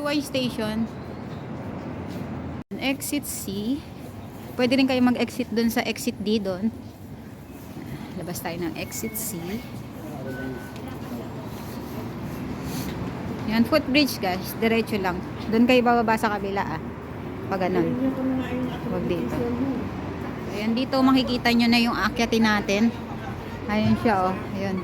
Suway Station. Exit C. Pwede rin kayo mag-exit dun sa exit D doon. Labas tayo ng exit C. Yan, footbridge guys. Diretso lang. Doon kayo bababa sa kabila ah. Pag ganun. Huwag dito. Ayan, dito makikita nyo na yung akyatin natin. Ayun siya oh. Ayun.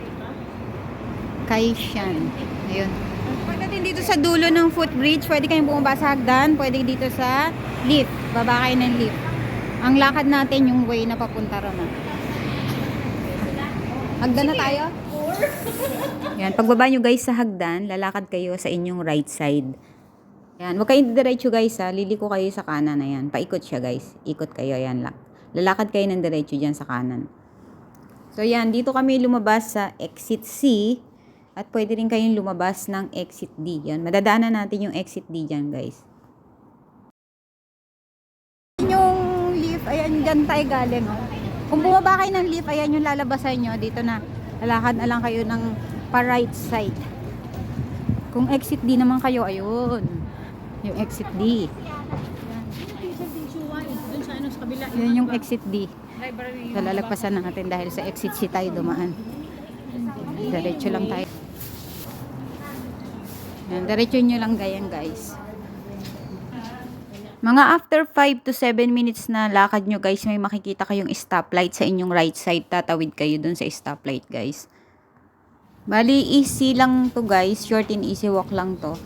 Kaishan. Ayun. Pagdating dito sa dulo ng footbridge, pwede kayong bumaba sa hagdan. Pwede dito sa lift. Baba kayo ng lift. Ang lakad natin yung way na papunta ron ah. Hagdan na tayo? Yan, pagbaba nyo guys sa hagdan, lalakad kayo sa inyong right side. Yan, huwag kayong diretso guys ha, liliko kayo sa kanan na yan. Paikot siya guys, ikot kayo, yan lang. Lalakad kayo ng diretso dyan sa kanan. So yan, dito kami lumabas sa exit C at pwede rin kayong lumabas ng exit D. Yan, madadaanan natin yung exit D dyan guys. Yung lift, ayan dyan tayo galing. Oh. Kung bumaba kayo ng lift, ayan yung lalabasan nyo. Dito na, lalakad na lang kayo ng pa right side. Kung exit D naman kayo, ayun. Yung exit D. Yan yung exit D. Lalagpasan natin dahil sa exit C tayo dumaan. Diretso lang tayo. Yan, diretso nyo lang gayan guys. Mga after 5 to 7 minutes na lakad nyo guys, may makikita kayong stoplight sa inyong right side. Tatawid kayo dun sa stoplight guys. Bali, easy lang to guys. Short and easy walk lang to.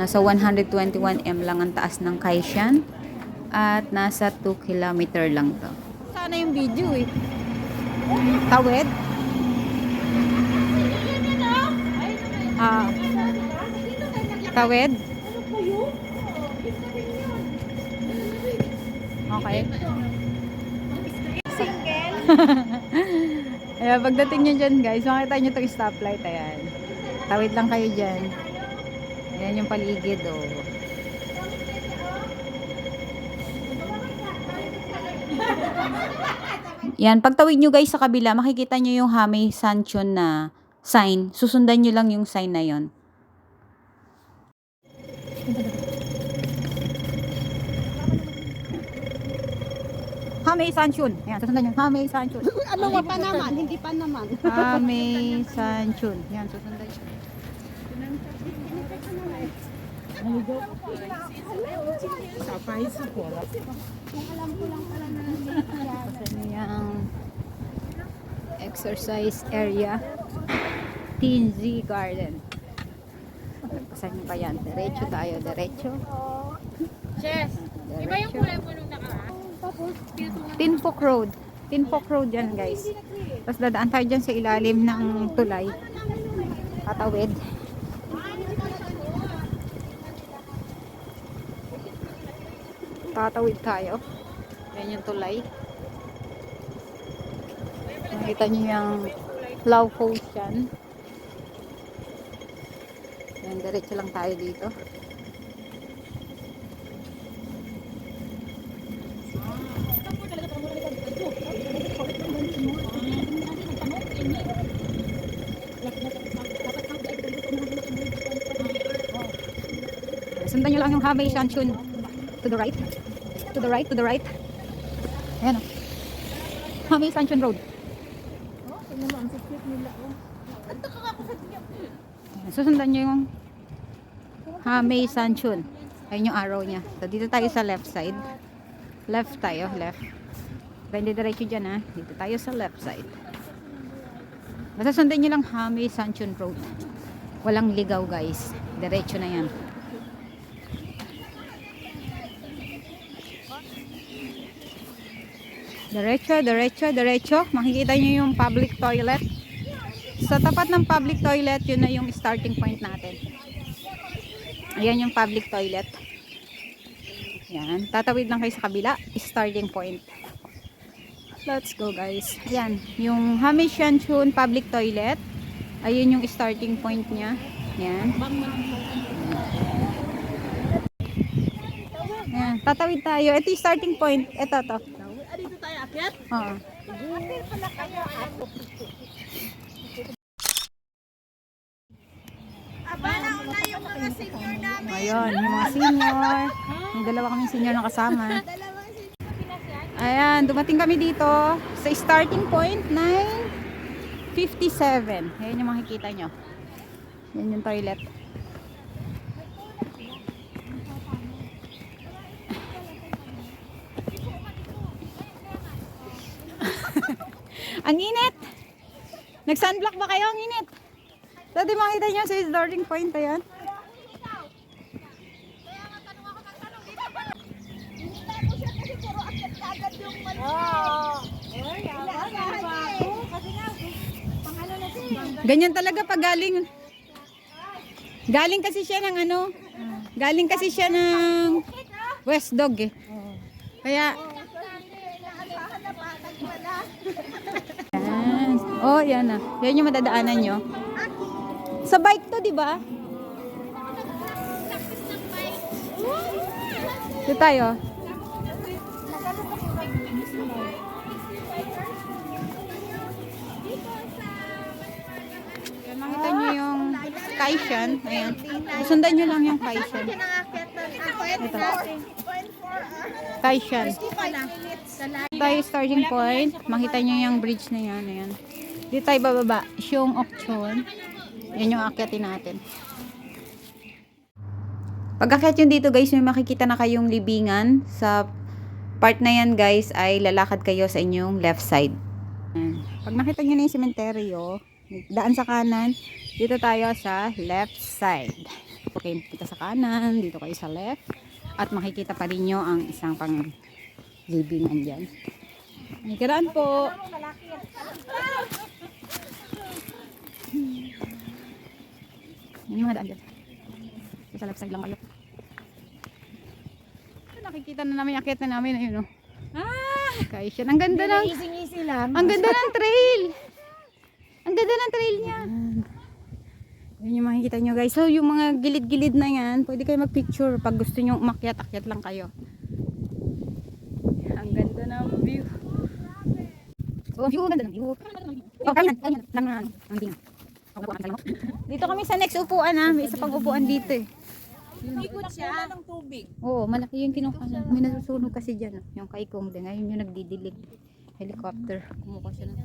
Nasa 121M lang ang taas ng Kaishan. At nasa 2 kilometer lang to. Sana yung video eh. Tawid? Ah. Tawid? Okay. Ayan, pagdating nyo dyan guys, makita nyo itong stoplight. Ayan. Tawid lang kayo dyan. Ayan yung paligid oh. Yan, pagtawid nyo guys sa kabila, makikita nyo yung Hamay Sanchon na sign. Susundan nyo lang yung sign na yon. Hamay Sanchon. Yan, susundan nyo. Hamay Sanchon. Ano nga pa naman? Hindi pa naman. Hamay Sanchon. Yan, susundan nyo. Sapay sa pula. Ano yung exercise area. TNZ Garden. Saan ba yan? Diretso tayo, diretso. Chess. Iba yung kulay mo. Tinpok Road. Tinpok Road yan guys. Tapos dadaan tayo dyan sa ilalim ng tulay. Tatawid. Tatawid tayo. Yan yung tulay. Nakita niyo yung love potion. Yan, diretso lang tayo dito. Sundan nyo lang yung Hamay Shanchun. To the right. To the right, to the right. Ayan o. Hamay Shanchun Road. Ayan, Susundan nyo yung Hamay Sanchun. Ayun yung arrow niya. So, dito tayo sa left side. Left tayo, left. Hindi diretso dyan ha. Dito tayo sa left side. Basta sundan nyo lang Hamay Sanchun Road. Walang ligaw guys. Diretso na yan. Diretso, diretso, diretso. Makikita nyo yung public toilet. Sa tapat ng public toilet, yun na yung starting point natin. Ayan yung public toilet. Yan. Tatawid lang kayo sa kabila. Starting point. Let's go guys. Ayan. Yung Hamishan Chun public toilet. Ayun yung starting point niya. Yan. Ayan. Tatawid tayo. Ito yung starting point. Ito to. Akyat? Oo. Aba, nauna yung Ayun, yung mga senior. May dalawa kaming senior na kasama. Ayan, dumating kami dito sa starting point 957. Ayan yung makikita nyo. Yan yung toilet. Ang init! Nag-sunblock ba kayo? Ang init! Dati makita nyo sa starting point. Ayan. Ganyan talaga pag galing. Galing kasi siya ng ano. Galing kasi siya ng West Dog eh. Kaya Yan. Oh, yan na. Yan yung madadaanan nyo. Sa bike to, di ba? Ito tayo. Yan, makita nyo yung Kaishan. Ayan. Sundan nyo lang yung Kaishan. Ito. Kaishan. Tayo starting point. Makita nyo yung bridge na yan. Ayan. Dito tayo bababa. Siong Okchon. Yan yung akyatin natin. Pag akyat yun dito guys, may makikita na kayong libingan. Sa part na yan guys, ay lalakad kayo sa inyong left side. Pag nakita nyo na yung sementeryo, daan sa kanan, dito tayo sa left side. Okay, kita sa kanan, dito kayo sa left. At makikita pa rin nyo ang isang pang libingan dyan. May karaan po. Yung mga daan dyan. Sa left side lang kayo. Nakikita na namin, akit na namin. Ayun o. Ah! Kaisyan. Ang ganda ng... Easy-easy lang. Ang ganda ng trail. Ang ganda ng trail niya. Yan yung makikita nyo guys. So yung mga gilid-gilid na yan, pwede kayo mag-picture pag gusto nyo umakyat, akyat lang kayo. Ang ganda ng view. So view, ganda ng view. Oh, na, kami na, lang na, ang ding. Dito kami sa next upuan ha. May isa pang upuan dito eh. Ikot siya ng tubig. Oo, malaki yung kinuha na. May nasusunog kasi dyan. oh, Yung kaikong din. Ayun yung nagdidilig. Helicopter. Kumuha siya na.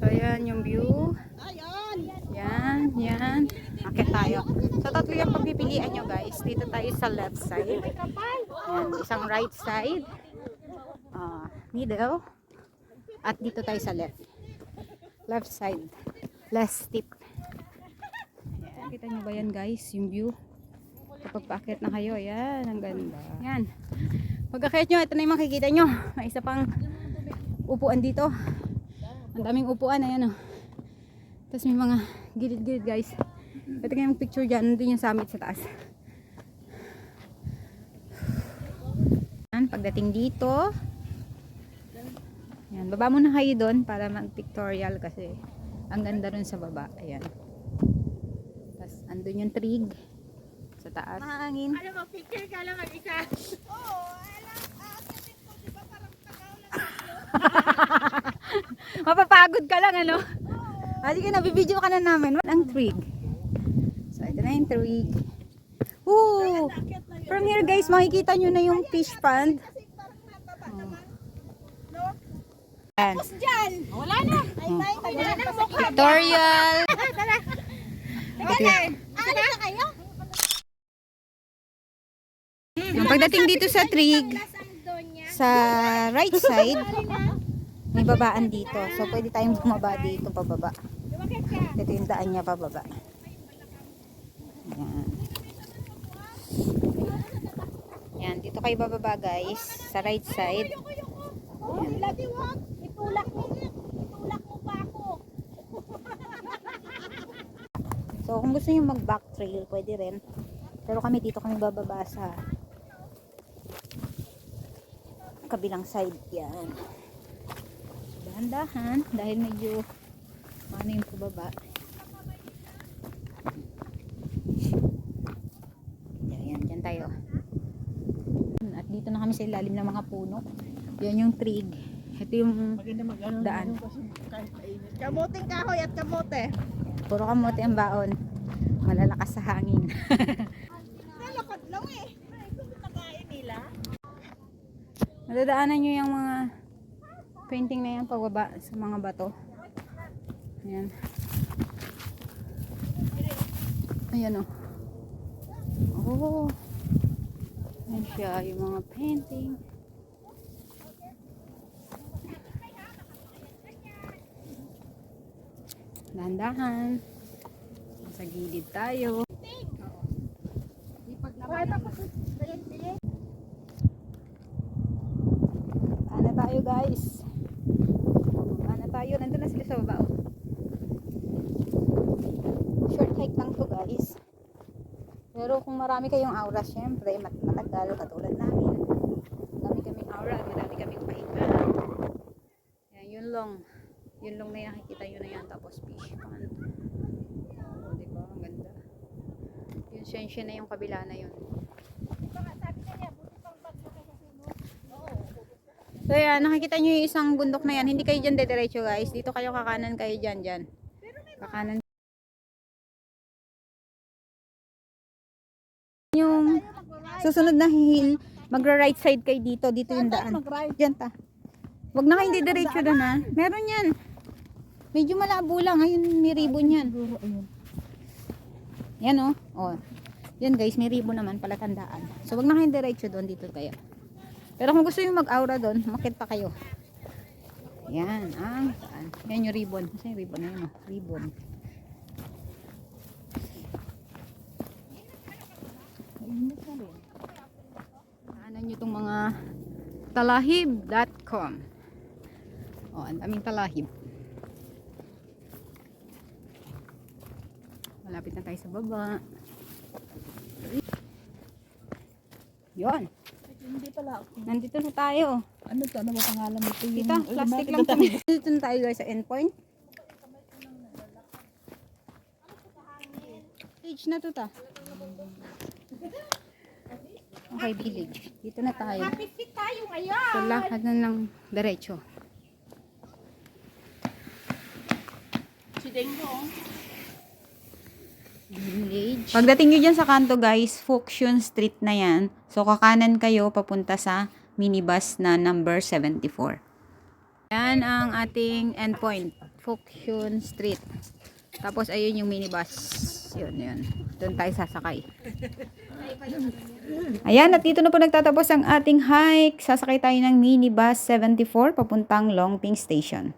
So, yan yung view. Yan, yan. Akit tayo. So, tatlo yung pagpipilian nyo guys. Dito tayo sa left side. Yan, isang right side. ah middle. At dito tayo sa left. Left side. Less steep. Yan. Kita nyo ba yan guys? Yung view. Kapag paakyat na kayo, ayan, ang ganda. Yan. Pag akyat nyo, ito na yung makikita nyo. May isa pang upuan dito. Ang daming upuan, ayan o. Tapos may mga gilid-gilid guys. Pwede kayong picture dyan, nandun yung summit sa taas. Yan, pagdating dito, yan, baba muna kayo doon para mag-pictorial kasi ang ganda rin sa baba. Ayan. Tapos andun yung trig sa taas. Mahangin. Alam mo, picture ka lang mag-isa. Mapapagod ka lang, ano? Ah, sige, nabibideo ka na namin. Ang trig. So, ito na yung trig. Woo! From here, guys, makikita nyo na yung fish pond. Yan. Wala na. Wala na. Tutorial. Okay. Ano na kayo? Yung pagdating dito sa trig, sa right side, may babaan dito. So, pwede tayong bumaba dito, pababa. Ito yung daan niya pababa. Yan. Yan, dito kayo bababa guys, sa right side. Itulak mo. Itulak mo pa ako. So, kung gusto niyo mag-back trail, pwede rin. Pero kami dito kami bababa sa kabilang side. Yan. Dahan-dahan dahil medyo ano yung pababa. Yan, yan, dyan tayo. At dito na kami sa ilalim ng mga puno. Yan yung trig. Ito yung daan. Kamuting kahoy at kamote. Puro kamote ang baon. malalakas sa hangin. Nalakad lang eh. Pinakain nila. Madadaanan nyo yung mga painting na yan pababa sa mga bato. Ayan. Ayan o. Oh. Ayan siya, yung mga painting. Dahan-dahan. Sa gilid tayo. Ano tayo guys? Ano tayo? Nandun na sila sa baba. oh. Short hike lang to guys. Pero kung marami kayong aura, syempre, mat matagal katulad namin. Marami kaming aura, marami kaming pahinga. Yan, yun long. Yun long na yan, nakikita nyo na yan. Tapos fish pond. Oh, diba? Ang ganda. Yun, sensya na yung kabila na yun. So yan, nakikita nyo yung isang bundok na yan. Hindi kayo dyan dediretso guys. Dito kayo kakanan kayo dyan dyan. Kakanan. Yung susunod na hill, magra right side kayo dito. Dito yung daan. Dyan ta. Huwag na kayo didiretso doon ha. Meron yan. Medyo malabo lang. Ayun, may ribbon yan. Yan oh. oh. Yan guys, may ribbon naman pala tandaan. So wag na kayo diretso doon. Dito kayo. Pero kung gusto nyo mag-aura doon, makit pa kayo. Yan, ang saan. Yan yung ribbon. Kasi yung ribbon na yun, oh. Ribbon. Kaanan nyo itong mga talahib.com Oh, ang daming talahib. Malapit na tayo sa baba. Yon. Hindi pala. Nandito na tayo. Ano to? Ano ba pangalan nito? Kita, plastic lang kami. Dito na tayo guys sa endpoint. Village na to ta. Okay, village. Dito na tayo. Happy feet tayo ngayon. So, lakad na ng diretso. Si Dengo. Village. Pagdating nyo dyan sa kanto guys, Fuxion Street na yan. So, kakanan kayo papunta sa minibus na number 74. Yan ang ating endpoint. Fuxion Street. Tapos, ayun yung minibus. Yun, yun. Doon tayo sasakay. Ayan, at dito na po nagtatapos ang ating hike. Sasakay tayo ng minibus 74 papuntang Longping Station.